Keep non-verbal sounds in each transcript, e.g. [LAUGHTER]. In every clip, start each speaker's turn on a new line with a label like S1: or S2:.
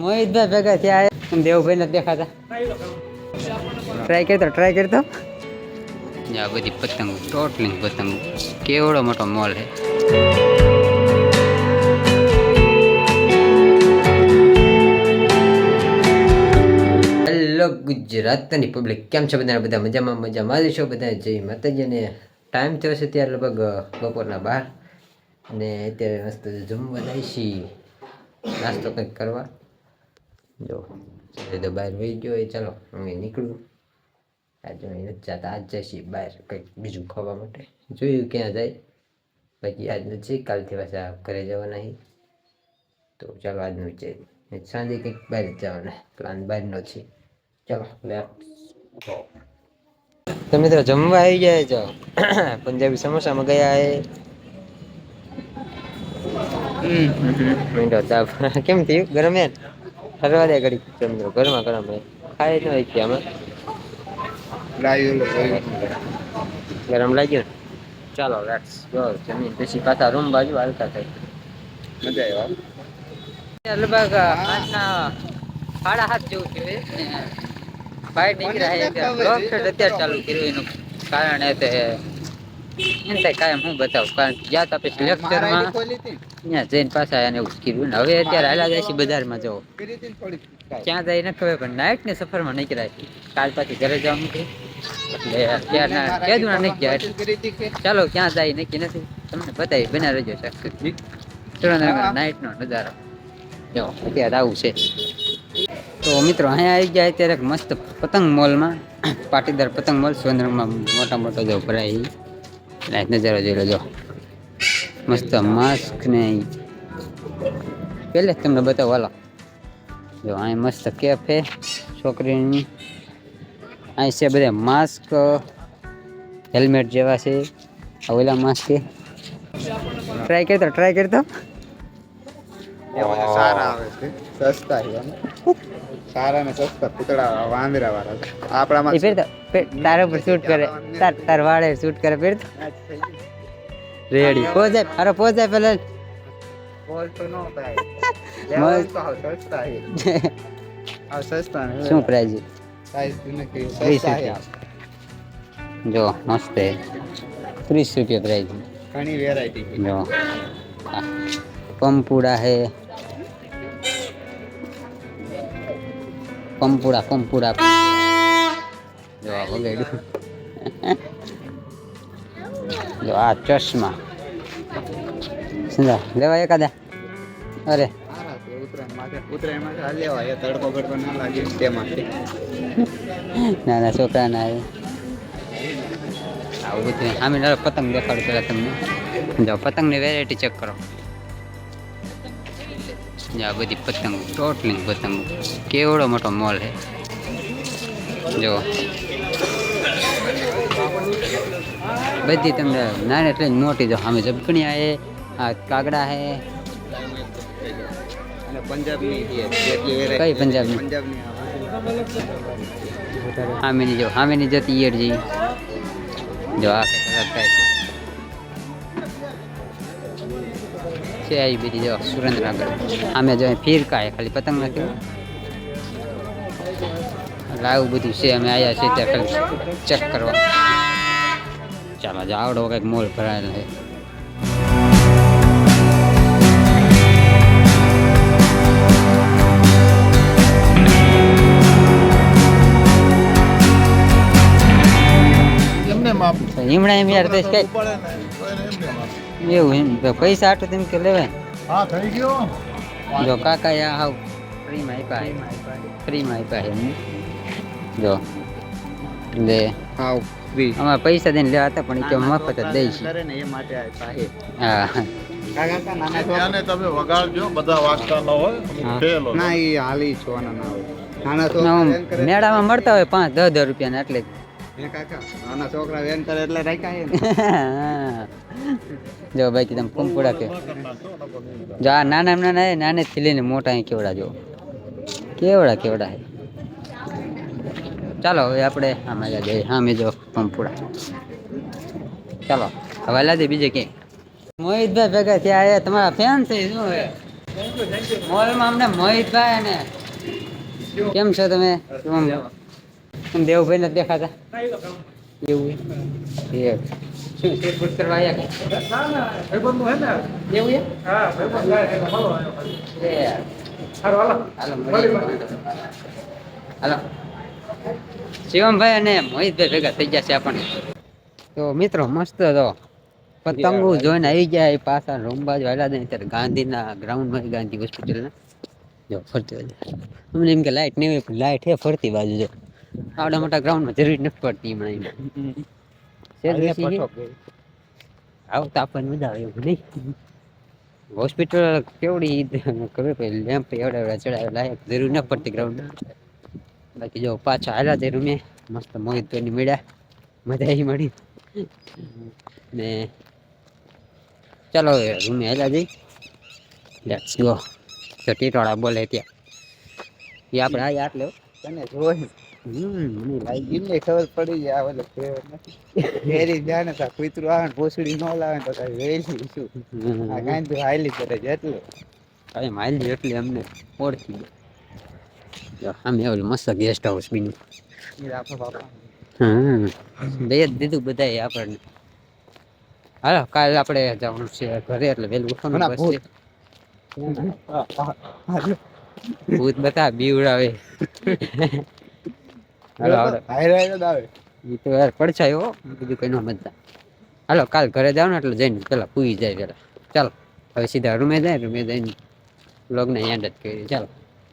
S1: મોહિતભાઈ ભેગા થયા દેવભાઈ નથી દેખાતા. ટ્રાય કરતો ટ્રાય કરતો. આ બધી પતંગ ટોટલી પતંગ. કેવડો મોટો મોલ છે હેલો ગુજરાતની પબ્લિક કેમ છે બધા બધા મજામાં મજામાં જ છો બધા? જય માતાજીને ટાઈમ થયો છે ત્યારે લગભગ બપોરના બાર. અને અત્યારે મસ્ત જમવા જાય છીએ. નાસ્તો કંઈક કરવા. જો તો બહાર વહી ગયો એ ચાલો હું નીકળું આજે અહીં નથી જતા આજ જઈશી બહાર કંઈક બીજું ખાવા માટે. જોયું ક્યાં જાય. બાકી આજ નથી કાલથી પાછા ઘરે જવાના છે તો ચાલો આજનું વિચાર સાંજે કંઈક બહાર જ જવાના. પ્લાન બહારનો છે. ચાલો તો મિત્રો જમવા આવી ગયા જો [COUGHS] પંજાબી સમોસામાં ગયા એ [LAUGHS] કેમ થયું? ગરમ યાર ફરવા દે ઘડી તો મિત્રો ગરમા ગરમ હે ખાઈ ન કે આમાં ગરમ લાગ્યું ને? ચાલો લેટ્સ ગો જમીન પછી પાછા રૂમ બાજુ હાલતા થાય.
S2: મજા આવ્યા
S1: લગભગ આજના સાડા હાથ જેવું થયું બહાર નીકળ્યા છે? ત્યારે બ્લોગ અત્યારે ચાલુ કર્યું એનું. કારણ એ તે કાયમ હું બતાવું. કારણ કે ગયા તા પછી લેક્ચરમાં ત્યાં જઈને પાછા એને એવું કર્યું હવે અત્યારે હાલા જાય છે બજારમાં જવો ક્યાં જાય ને ખબર, પણ નાઇટની સફરમાં નીકળ્યા. કાલ પાછી ઘરે જવાનું છે. એટલે અત્યારના કેદુના નહીં ગયા એટલે ચાલો, ક્યાં જાય નક્કી નથી. તમને બતાવી બના રહેજો સુરેન્દ્રનગર નાઇટ નો નજારો. જો, અત્યારે આવું છે. તો મિત્રો, અહીંયા આવી ગયા અત્યારે મસ્ત પતંગ મોલમાં. પાટીદાર પતંગ મોલ, સુરેન્દ્રનગરમાં મોટા મોટો જો ભરાય ઈ. નજારો જોઈ લેજો. મસ્ત માસ્ક ને ઈ. પહેલે જ તમને બતાવો હાલો જો અહીં મસ્ત કેફ હે છોકરીની અહીં છે બધા માસ્ક હેલ્મેટ જેવા છે આ ઓલા માસ્ક છે ટ્રાય કરતો ટ્રાય કરતો
S2: સારા આવે છે સસ્તા છે એમ. સારા ને સસ્તા પૂતળા વાંદરા વાળા છે. આપણામાં
S1: એ પહેરતો પે- તારા ઉપર શૂટ કરે તાર તાર વાળે શૂટ કરે પહેરતો રેડી પોઝાય અરે પોઝાય પેલા
S2: બોલતો નો ભાઈ. [LAUGHS] તો સસ્તા હે આ [LAUGHS] સસ્તા ને
S1: શું પ્રાઇઝ
S2: સાઈઝ તું
S1: કે
S2: સસ્તા
S1: હે જો મસ્ત હે ત્રીસ રૂપિયા પ્રાઇઝ
S2: ઘણી વેરાયટી છે.
S1: જો. પંપુડા હે પંપુડા પંપુડા. જો આ વગાડ્યું. જો આ ચશ્મા. સમજા લેવા એકાદા? અરે.
S2: ના ના છોકરા લેવાય ના
S1: આવું બધું આમે પતંગ દેખાડું પેલા તમને. જો પતંગની વેરાયટી ચેક કરો. જાઓ બધી પતંગ, ટોટલી પતંગ. કેવડો મોટો મોલ છે જો બધી તમને નાની એટલે મોટી જો સામે જબકણી આ હે આ કાગડા હે.
S2: અને પંજાબની છે જેટલી વેરાયટી
S1: કઈ પંજાબની?
S2: પંજાબની આવે
S1: સામેની જો સામેની જતી ઈયળ જી જો આ કંઈક અલગ થાય છે. છે આવી બધી જો સુરેન્દ્રનગર. આમે જો અહીં ફિરકા હે ખાલી પતંગ નથી એટલે આવું બધું છે અમે આવ્યા છીએ ત્યાં ખાલી ચેક કરવા. ચાલો જો આવડો કંઈક મોલ ભરાયેલો છે તો એમ યાર તો કઈ એવું એમ પૈસા આટલું તેમ કે લેવાય?
S3: હા થઈ ગયો?
S1: જો કાકા યા હાવ ફ્રીમાં આપ્યા ફ્રીમાં આપ્યા જો લે
S2: હાવ. ફ્રી
S1: અમારે પૈસા દઈને લેવા હતા પણ કે મફત જ દઈશ.
S2: કરે ને એ માટે
S1: હા.
S2: કાકા કા નાના છોકરા?
S3: ત્યાંને તમે વગાડજો બધા વાગતા ન હોય
S2: ના એ હાલી છો ના ના હોય. નાના
S1: ને
S2: છોકરા
S1: આમ
S2: વેન કરે
S1: મેળામાં મળતા હોય પાંચ દસ હજાર રૂપિયાના એટલે
S2: હે કાકા નાના છોકરા વેન કરે એટલે રાખ્યા હે ને? [LAUGHS]
S1: જો બાકી તમે કુંપુડા કે જો આ નાના નાના નાને થી લઈને મોટા અહીં કેવડા જો. કેવડા કેવડા હે ચાલો, હવે આપણે આમાં જા જઈએ. હા જો, પંપુડા. ચાલો, હવે લાદી બીજે ક્યાંક મોહિતભાઈ ભેગા થયા એ તમારા ફેન છે, શું મોલમાં અમને મોહિતભાઈ અને કેમ છો તમે? દેવભાઈ નથી દેખાતા? એવું એ શું કરવા આવ્યા હાલો. શિવમભાઈ અને મોહિતભાઈ ભેગા થઈ ગયા છે આપણને. તો મિત્રો મસ્ત તો. પતંગો જોઈને આવી ગયા એ પાછા રૂમ બાજુ આવ્યા જાય ત્યારે ગાંધીના ગ્રાઉન્ડમાં ગાંધી હોસ્પિટલના જો ફરતી બાજુ. અમને એમ કે લાઈટ નહીં હોય લાઇટ લાઈટ હે ફરતી બાજુ જો. આવડા મોટા ગ્રાઉન્ડમાં જરૂર નથી પડતી હમણાં આવતા આપણને મજા આવે એવું નહીં. હોસ્પિટલ કેવડી ખબર પડી લેમ્પ એવડા એવડા ચડાવે લાયક જરૂર ન પડતી ગ્રાઉન્ડ બાકી જો પાછા હાલ્યા તે રૂમે. મસ્ત મોહિતભાઈની મળ્યા. મજા આવી મળી. ને ચાલો હવે રૂમે હાલ્યા જઈ. લેટ્સ ગો તો ટીટવાળા બોલે ત્યાં. એ આપણે આ આટલે લેવો
S2: તને જોઈ.
S1: મને લાગી
S2: એમને ખબર પડી જાય આ ઓલો નથી. તા કૂતરું આવે ને ભોસડી ન લાવે તો કઈ વેલી શું આ હાલી કરે છે એટલે.
S1: અમને ઓળખી ગયા. આમ મસ્ત ગેસ્ટ હાઉસ બીનું દઈ જ દીધું બધાએ આપણને. હાલો કાલે આપણે જવાનું છે ઘરે એટલે વહેલું ઉઠવાનું
S2: ભૂત.
S1: બતા બીવડાવે. હાલો
S2: આવે.
S1: એ તો યાર પડછાયો બીજું કઈ ન મજા હાલો કાલ ઘરે જાવ ને એટલે જઈને પેલા પૂઈ જાય પેલા ચાલો હવે સીધા રૂમે જાય રૂમે જઈને બ્લોગને એન્ડ જ કરી ચાલો.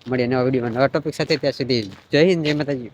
S1: મળીએ નવા વિડીયોમાં. નવા ટોપિક સાથે ત્યાં સુધી જય હિન્દ જય માતાજી.